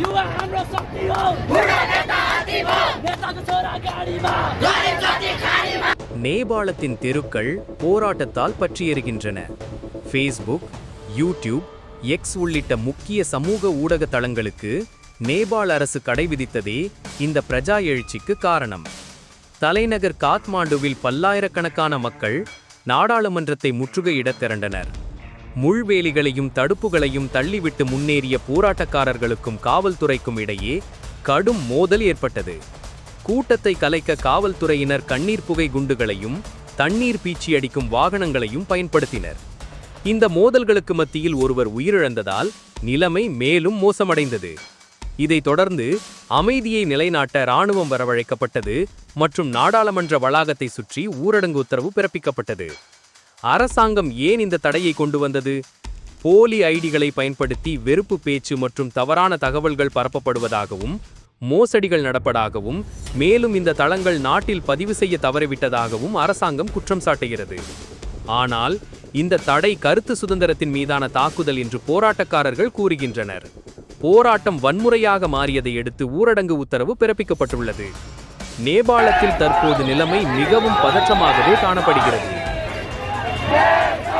युवा हाम्रो शक्ति हो नेताको छोरा गाडीमा நேபாளத்தின் தெருக்கள் போராட்டத்தால் பற்றியெறுகின்றன ஃபேஸ்புக் யூடியூப் எக்ஸ் உள்ளிட்ட முக்கிய சமூக ஊடக தளங்களுக்கு நேபாள அரசு கடை விதித்ததே இந்த பிரஜா எழுச்சிக்கு காரணம் தலைநகர் காத்மாண்டுவில் பல்லாயிரக்கணக்கான மக்கள் நாடாளுமன்றத்தை முற்றுகையிடத் திரண்டனர் முள்வேலிகளையும் தடுப்புகளையும் தள்ளிவிட்டு முன்னேறிய போராட்டக்காரர்களுக்கும் காவல்துறைக்கும் இடையே கடும் மோதல் ஏற்பட்டது. கூட்டத்தை கலைக்க காவல்துறையினர் கண்ணீர் புகை குண்டுகளையும் தண்ணீர் பீச்சி அடிக்கும் வாகனங்களையும் பயன்படுத்தினர். இந்த மோதல்களுக்கு மத்தியில் ஒருவர் உயிரிழந்ததால் நிலைமை மேலும் மோசமடைந்தது. இதைத் தொடர்ந்து அமைதியை நிலைநாட்ட ராணுவம் வரவழைக்கப்பட்டது மற்றும் நாடாளுமன்ற வளாகத்தை சுற்றி ஊரடங்கு உத்தரவு பிறப்பிக்கப்பட்டது. அரசாங்கம் ஏன் இந்த தடையை கொண்டு வந்தது? போலி ஐடிகளை பயன்படுத்தி வெறுப்பு பேச்சு மற்றும் தவறான தகவல்கள் பரப்பப்படுவதாகவும் மோசடிகள் நடப்பதாகவும் மேலும் இந்த தளங்கள் நாட்டில் பதிவு செய்ய தவறிவிட்டதாகவும் அரசாங்கம் குற்றம் சாட்டுகிறது. ஆனால் இந்த தடை கருத்து சுதந்திரத்தின் மீதான தாக்குதல் என்று போராட்டக்காரர்கள் கூறுகின்றனர். போராட்டம் வன்முறையாக மாறியதை அடுத்து ஊரடங்கு உத்தரவு பிறப்பிக்கப்பட்டுள்ளது. நேபாளத்தில் தற்போது நிலைமை மிகவும் பதற்றமாகவே காணப்படுகிறது. Quem